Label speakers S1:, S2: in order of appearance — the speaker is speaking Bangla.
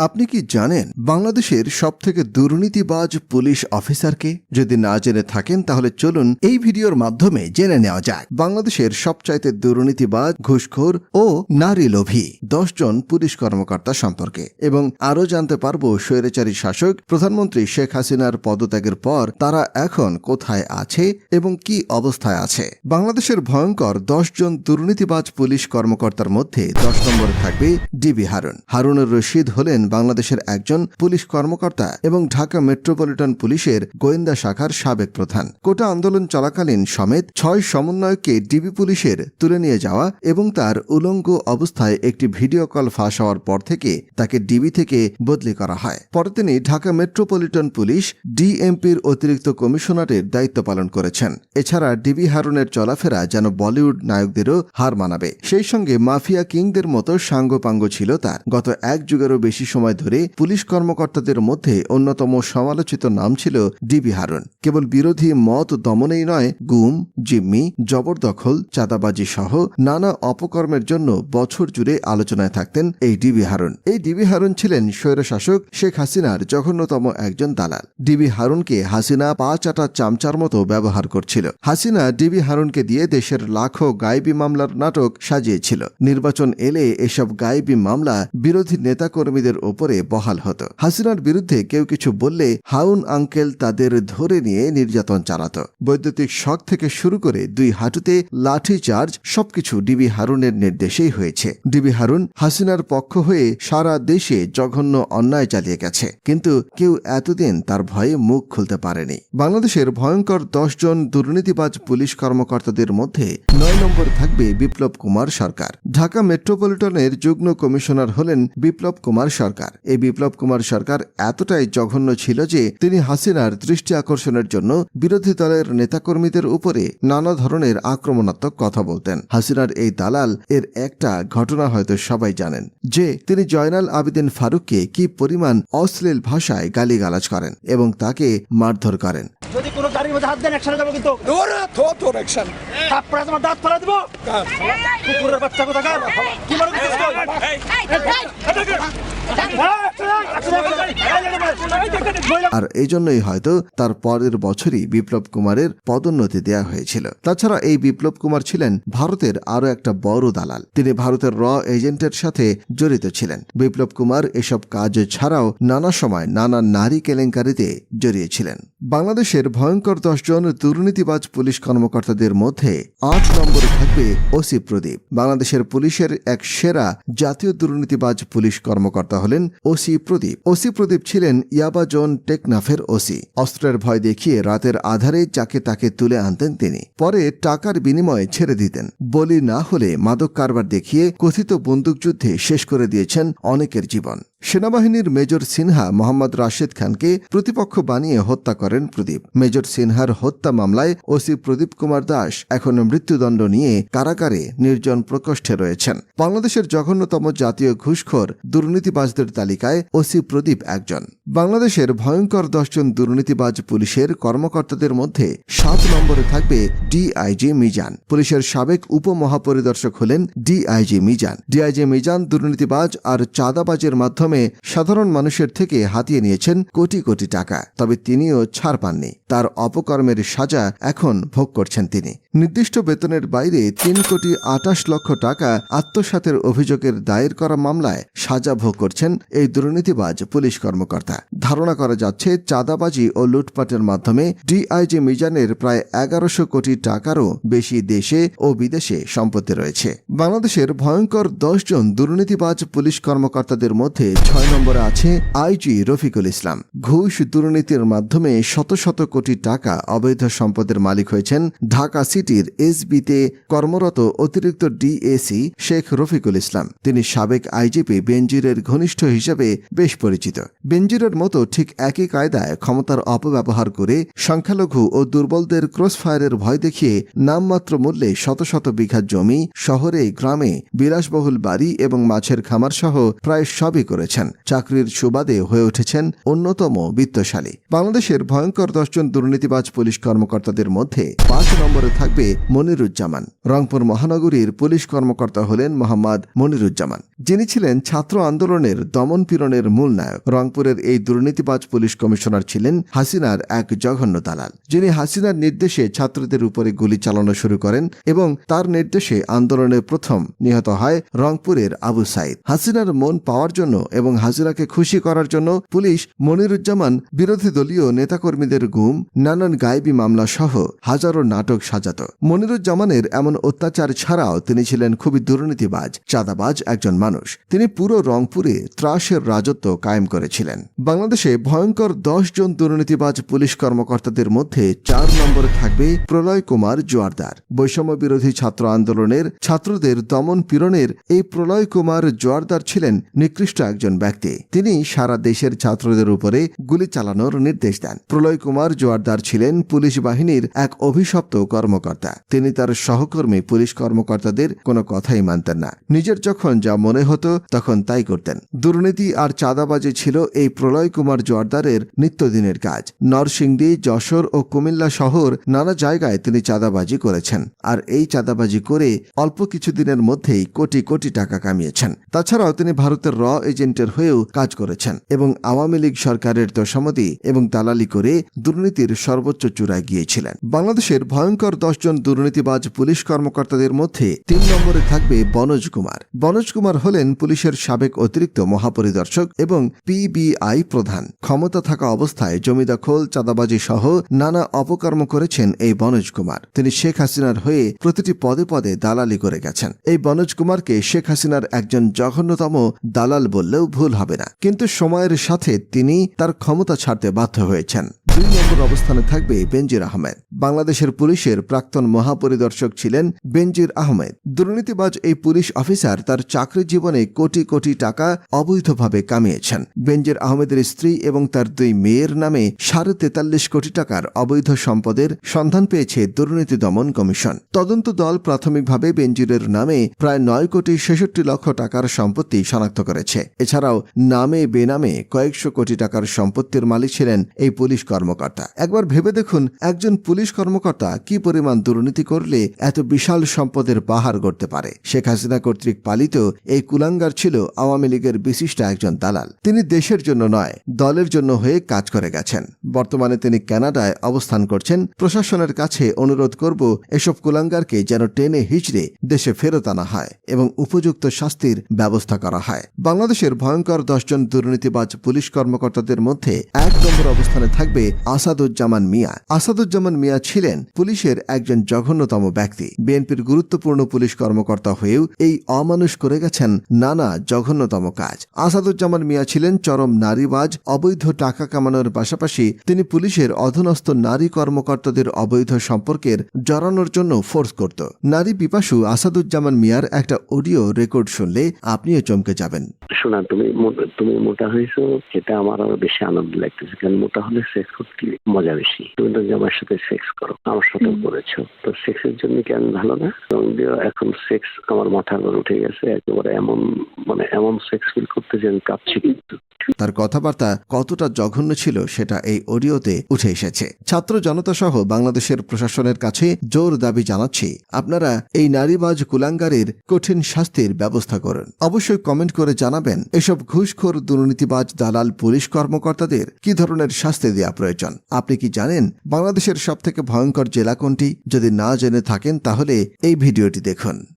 S1: আপনি কি জানেন বাংলাদেশের সবথেকে দুর্নীতিবাজ পুলিশ অফিসারকে? যদি না জেনে থাকেন, তাহলে চলুন এই ভিডিওর মাধ্যমে জেনে নেওয়া যাক। বাংলাদেশের সবচাইতে দুর্নীতিবাজ, ঘুষখোর ও নারী লোভী জন পুলিশ কর্মকর্তা সম্পর্কে। এবং আরও জানতে পারব স্বৈরাচারী শাসক প্রধানমন্ত্রী শেখ হাসিনার পদত্যাগের পর তারা এখন কোথায় আছে এবং কি অবস্থায় আছে। বাংলাদেশের ভয়ঙ্কর জন দুর্নীতিবাজ পুলিশ কর্মকর্তার মধ্যে দশ নম্বরে থাকবে ডিবি হারুন। হারুনুর রশিদ হলেন বাংলাদেশের একজন পুলিশ কর্মকর্তা এবং ঢাকা মেট্রোপলিটন পুলিশের গোয়েন্দা শাখার সাবেক প্রধান। কোটা আন্দোলন চলাকালীন সমেত ছয় সমন্বয়কে ডিবি পুলিশের তুলে নিয়ে যাওয়া এবং তার উলঙ্গ অবস্থায় একটি ভিডিও কল ফাঁস হওয়ার পর থেকে তাকে ডিবি থেকে বদলি করা হয়। পরে তিনি ঢাকা মেট্রোপলিটন পুলিশ ডিএমপির অতিরিক্ত কমিশনারের দায়িত্ব পালন করেছেন। এছাড়া ডিবি হারুনের চলাফেরা যেন বলিউড নায়কদেরও হার মানাবে। সেই সঙ্গে মাফিয়া কিংদের মতো সাঙ্গপাঙ্গ ছিল তার। গত এক যুগেরও বেশি সময় ধরে পুলিশ কর্মকর্তাদের মধ্যে অন্যতম সমালোচিত নাম ছিল ডিবি হারুন। কেবল বিরোধী মত দমনেই নয়, গুম, জিম্মি, জবরদখল, চাঁদাবাজি সহ নানা অপকর্মের জন্য বছর জুড়ে আলোচনায় থাকতেন এই ডিবি হারুন। এই ডিবি হারুন ছিলেন স্বৈরশাসক শেখ হাসিনার জঘন্যতম একজন দালাল। ডিবি হারুনকে হাসিনা পা চাটা চামচার মতো ব্যবহার করছিল। হাসিনা ডিবি হারুনকে দিয়ে দেশের লাখো গায়েবী মামলার নাটক সাজিয়েছিল। নির্বাচন এলে এসব গায়েবী মামলা বিরোধী নেতাকর্মীদের ওপরে বহাল হতো। হাসিনার বিরুদ্ধে কেউ কিছু বললে হাউন আঙ্কেল তাদের ধরে নিয়ে নির্যাতন চালাত। বৈদ্যুতিক শক থেকে শুরু করে দুই হাঁটুতে লাঠি চার্জ সবকিছু ডিবি হারুনের নির্দেশেই হয়েছে। ডিবি হারুন হাসিনার পক্ষ হয়ে সারা দেশে জঘন্য অন্যায় চালিয়ে গেছে। কিন্তু কেউ এতদিন তার ভয়ে মুখ খুলতে পারেনি। বাংলাদেশের ভয়ঙ্কর জন দুর্নীতিবাজ পুলিশ কর্মকর্তাদের মধ্যে নয় নম্বর থাকবে বিপ্লব কুমার সরকার। ঢাকা মেট্রোপলিটনের যুগ্ম কমিশনার হলেন বিপ্লব কুমার সরকার। এই বিপ্লব কুমার সরকার এতটাই জঘন্য ছিল যে তিনি হাসিনার দৃষ্টি আকর্ষণের জন্য বিরোধী দলের নেতাকর্মীদের উপরে নানা ধরনের আক্রমণাত্মক কথা বলতেন হাসিনার এই দালাল এর একটা ঘটনা হয়তো সবাই জানেন যে তিনি জয়নাল আবেদিন ফারুককে কি পরিমাণ অশ্লীল ভাষায় গালিগালাজ করেন এবং তাকে মারধর করেন
S2: যদি কোনো গাড়ির মধ্যে হাত দেন একসাথে যাব কিন্তু তারপরে তোমার দাঁত ফেলা দিব কুকুরের বাচ্চা কোথা কার কি মনে করছিস
S1: এই জন্যই হয়তো তার পরের বছরই বিপ্লব কুমারের পদোন্নতি দেয়া হয়েছিল। তাছাড়া এই বিপ্লব কুমার ছিলেন ভারতের আরও একটা বড় দালাল। তিনি ভারতের র এজেন্টের সাথে জড়িত ছিলেন। বিপ্লব কুমার এসব কাজ ছাড়াও নানা সময় নানা নারী কেলেঙ্কারিতে জড়িয়েছিলেন। বাংলাদেশের ভয়ঙ্কর দশজন দুর্নীতিবাজ পুলিশ কর্মকর্তাদের মধ্যে আট নম্বরে থাকবে ওসি প্রদীপ। বাংলাদেশের পুলিশের এক সেরা জাতীয় দুর্নীতিবাজ পুলিশ কর্মকর্তা হলেন ওসি প্রদীপ। ওসি প্রদীপ ছিলেন ইয়াবা জোন টেকনাফের ওসি। অস্ত্রের ভয় দেখিয়ে রাতের আধারে যাকে তাকে তুলে আনতেন তিনি। পরে টাকার বিনিময়ে ছেড়ে দিতেন। বলি না হলে মাদক কারবার দেখিয়ে কথিত বন্দুকযুদ্ধে শেষ করে দিয়েছেন অনেকের জীবন। সেনাবাহিনীর মেজর সিনহা মোহাম্মদ রাশেদ খানকে প্রতিপক্ষ বানিয়ে হত্যা করেন প্রদীপ। মেজর সিনহার হত্যা মামলায় ওসি প্রদীপ কুমার দাস এখন মৃত্যুদণ্ড নিয়ে কারাগারে নির্জন প্রকোষ্ঠে রয়েছেন। বাংলাদেশের জঘন্যতম জাতীয় ঘুষখোর দুর্নীতিবাজদের তালিকায় ওসি প্রদীপ একজন। বাংলাদেশের ভয়ঙ্কর দশজন দুর্নীতিবাজ পুলিশের কর্মকর্তাদের মধ্যে সাত নম্বরে থাকবে ডিআইজি মিজান। পুলিশের সাবেক উপমহাপরিদর্শক হলেন ডিআইজি মিজান। ডিআইজি মিজান দুর্নীতিবাজ আর চাঁদাবাজের মাধ্যমে সাধারণ মানুষের থেকে হাতিয়ে নিয়েছেন কোটি কোটি টাকা, তবে তিনিও ছাড় পাননি। তার অপকর্মের সাজা এখন ভোগ করছেন তিনি। নির্দিষ্ট বেতনের বাইরে তিন কোটি আটাশ লক্ষ টাকা আত্মসাতের অভিযোগের দায়ের করা মামলায় সাজা ভোগ করছেন এই দুর্নীতিবাজ পুলিশ কর্মকর্তা। ধারণা করা যাচ্ছে, চাঁদাবাজি ও লুটপাটের মাধ্যমে ডিআইজি মিজানের প্রায় এগারোশো কোটি টাকারও বেশি দেশে ও বিদেশে সম্পত্তি রয়েছে। বাংলাদেশের ভয়ঙ্কর দশজন দুর্নীতিবাজ পুলিশ কর্মকর্তাদের মধ্যে ছয় নম্বরে আছে আইজি রফিকুল ইসলাম। ঘুষ দুর্নীতির মাধ্যমে শত শত কোটি টাকা অবৈধ সম্পদের মালিক হয়েছেন ঢাকা সিটির এসবিতে কর্মরত অতিরিক্ত ডিএসি শেখ রফিকুল ইসলাম। তিনি সাবেক আইজিপি বেনজিরের ঘনিষ্ঠ হিসেবে বেশ পরিচিত। বেনজিরের মতো ঠিক একই কায়দায় ক্ষমতার অপব্যবহার করে সংখ্যালঘু ও দুর্বলদের ক্রসফায়ারের ভয় দেখিয়ে নামমাত্র মূল্যে শত শত বিঘা জমি শহরে, গ্রামে বিলাসবহুল বাড়ি এবং মাছের খামার সহ প্রায় সবই করেছেন। চাকরির সুবাদে হয়ে উঠেছেন অন্যতম বিত্তশালী। বাংলাদেশের ভয়ঙ্কর দশজন দুর্নীতিবাজ পুলিশ কর্মকর্তাদের মধ্যে পাঁচ নম্বরে থাকবে থাকবে মনিরুজ্জামান। রংপুর মহানগরীর পুলিশ কর্মকর্তা হলেন মোহাম্মদ মনিরুজ্জামান। যিনি ছিলেন ছাত্র আন্দোলনের দমন পীড়নের মূল নায়ক। রংপুরের এই দুর্নীতিবাজ পুলিশ কমিশনার ছিলেন হাসিনার এক জঘন্য দালাল। যিনি হাসিনার নির্দেশে ছাত্রদের উপরে গুলি চালানো শুরু করেন এবং তার নির্দেশে আন্দোলনের প্রথম নিহত হয় রংপুরের আবু সাইদ। হাসিনার মন পাওয়ার জন্য এবং হাসিনাকে খুশি করার জন্য পুলিশ মনিরুজ্জামান বিরোধী দলীয় নেতাকর্মীদের গুম, নানান গায়েবী মামলা সহ হাজারো নাটক সাজাত। মনিরুজ্জামানের এমন অত্যাচার ছাড়াও তিনি ছিলেন খুবই দুর্নীতিবাজ, চাঁদাবাজ একজন মানুষ। তিনি পুরো রংপুরে ত্রাসের রাজত্ব কায়েম করেছিলেন। বাংলাদেশে ভয়ঙ্কর দশ জন দুর্নীতিবাজ পুলিশ কর্মকর্তাদের মধ্যে চার নম্বরে থাকবে প্রলয় কুমার জোয়ারদার। বৈষম্য বিরোধী ছাত্র আন্দোলনের ছাত্রদের দমন পীড়নের এই প্রলয় কুমার জোয়ারদার ছিলেন নিকৃষ্ট একজন ব্যক্তি। তিনি সারা দেশের ছাত্রদের উপরে গুলি চালানোর নির্দেশ দেন। প্রলয় কুমার জোয়ারদার ছিলেন পুলিশ বাহিনীর এক অভিশপ্ত কর্মকর্তা। তিনি তার সহকর্মী, পুলিশ কর্মকর্তাদের কোনো কথাই মানতেন না। নিজের যখন যা মনে হতো, তখন তাই করতেন। দুর্নীতি আর চাঁদাবাজি ছিল এই প্রলয় কুমার জোয়ারদারের নিত্যদিনের কাজ। নরসিংদী, যশোর ও কুমিল্লা শহর নানা জায়গায় তিনি চাঁদাবাজি করেছেন। আর এই চাঁদাবাজি করে অল্প কিছুদিনের মধ্যেই কোটি কোটি টাকা কামিয়েছেন। তাছাড়াও তিনি ভারতের র এজেন্টের হয়েও কাজ করেছেন এবং আওয়ামী লীগ সরকারের দশমতি এবং দালালি করে দুর্নীতির সর্বোচ্চ চূড়ায় গিয়েছিলেন। বাংলাদেশের ভয়ঙ্কর দশজন দুর্নীতিবাজ পুলিশ কর্মকর্তাদের মধ্যে তিন নম্বরে থাকবে বনোজ কুমার। বনোজ কুমার হলেন পুলিশের সাবেক অতিরিক্ত মহাপরিদর্শক এবং পিবিআই প্রধান। ক্ষমতা থাকা অবস্থায় জমি দখল চাঁদাবাজি সহ নানা অপকর্ম করেছেন এই বনোজ কুমার। তিনি শেখ হাসিনার হয়ে প্রতিটি পদে পদে দালালি করে গেছেন। এই বনোজ কুমারকে শেখ হাসিনার একজন জঘন্যতম দালাল বললেও ভুল হবে না। কিন্তু সময়ের সাথে তিনি তার ক্ষমতা ছাড়তে বাধ্য হয়েছেন। দুই নম্বর অবস্থানে থাকবে বেনজির আহমেদ। বাংলাদেশের পুলিশের প্রাক্তন মহাপরিদর্শক ছিলেন বেনজির আহমেদ। দুর্নীতিবাজ এই পুলিশ অফিসার তার চাকরি জীবনে কোটি কোটি টাকা অবৈধভাবে কামিয়েছেন। বেনজির আহমেদের স্ত্রী এবং তার দুই মেয়ের নামে সাড়ে তেতাল্লিশ কোটি টাকার অবৈধ সম্পদের সন্ধান পেয়েছে দুর্নীতি দমন কমিশন। তদন্ত দল প্রাথমিকভাবে বেনজিরের নামে প্রায় নয় কোটি ছেষট্টি লক্ষ টাকার সম্পত্তি শনাক্ত করেছে। এছাড়াও নামে বেনামে কয়েকশো কোটি টাকার সম্পত্তির মালিক ছিলেন এই পুলিশ কর্মকর্তা। একবার ভেবে দেখুন, একজন পুলিশ কর্মকর্তা কি পরিমাণ দুর্নীতি করলে এত বিশাল সম্পদের পাহাড় গড়তে পারে। শেখ হাসিনা কর্তৃক পালিত এই কুলাঙ্গার ছিল আওয়ামী লীগের বিশিষ্ট একজন দালাল। তিনি দেশের জন্য নয়, দলের জন্য হয়ে কাজ করে গেছেন। বর্তমানে তিনি কানাডায় অবস্থান করছেন। প্রশাসনের কাছে অনুরোধ করব, এসব কুলাঙ্গারকে যেন টেনে হিচড়ে দেশে ফেরত আনা হয় এবং উপযুক্ত শাস্তির ব্যবস্থা করা হয়। বাংলাদেশের ভয়ঙ্কর দশজন দুর্নীতিবাজ পুলিশ কর্মকর্তাদের মধ্যে এক নম্বর অবস্থানে থাকবে আসাদুজ্জামান মিয়া। আসাদুজ্জামান মিয়া ছিলেন পুলিশের একজন জঘন্যতম ব্যক্তি। বিএনপির গুরুত্বপূর্ণ পুলিশ কর্মকর্তা হয়েও এই অমানুষ করে গেছেন নানা জঘন্যতম কাজ। আসাদুজ্জামান মিয়া ছিলেন চরম নারীবাজ, অবৈধ টাকা কামানোর পাশাপাশি তিনি পুলিশের অধীনস্থ নারী কর্মকর্তাদের অবৈধ সম্পর্কের জড়ানোর জন্য ফোর্স করত। নারী পিপাসু আসাদুজ্জামান মিয়ার একটা অডিও রেকর্ড শুনলে আপনিও চমকে যাবেন।
S3: শোনা, তুমি তুমি মোটা হয়েছো সেটা আমার আরও বেশি আনন্দ লাগতেছে, কারণ মোটা হলে সেক্স মজা বেশি। তুমি তো আমার সাথে সেক্স করো আমার সাথেও করেছ। তো সেক্সের জন্য কি আমি ভালো না? এবং এখন সেক্স আমার মাথার উপর উঠে গেছে একেবারে এমন মানে এমন সেক্স ফিল আমি কাঁপছি কিন্তু।
S1: তার কথাবার্তা কতটা জঘন্য ছিল সেটা এই অডিওতে উঠে এসেছে। ছাত্র জনতা সহ বাংলাদেশের প্রশাসনের কাছে জোর দাবি জানাচ্ছি আপনারা এই নারীবাজ কুলাঙ্গারের কঠিন শাস্তির ব্যবস্থা করুন। অবশ্যই কমেন্ট করে জানাবেন এসব ঘুষখোর দুর্নীতিবাজ দালাল পুলিশ কর্মকর্তাদের কি ধরনের শাস্তি দেওয়া প্রয়োজন। আপনি কি জানেন বাংলাদেশের সবথেকে ভয়ঙ্কর জেলা কোনটি? যদি না জেনে থাকেন তাহলে এই ভিডিওটি দেখুন।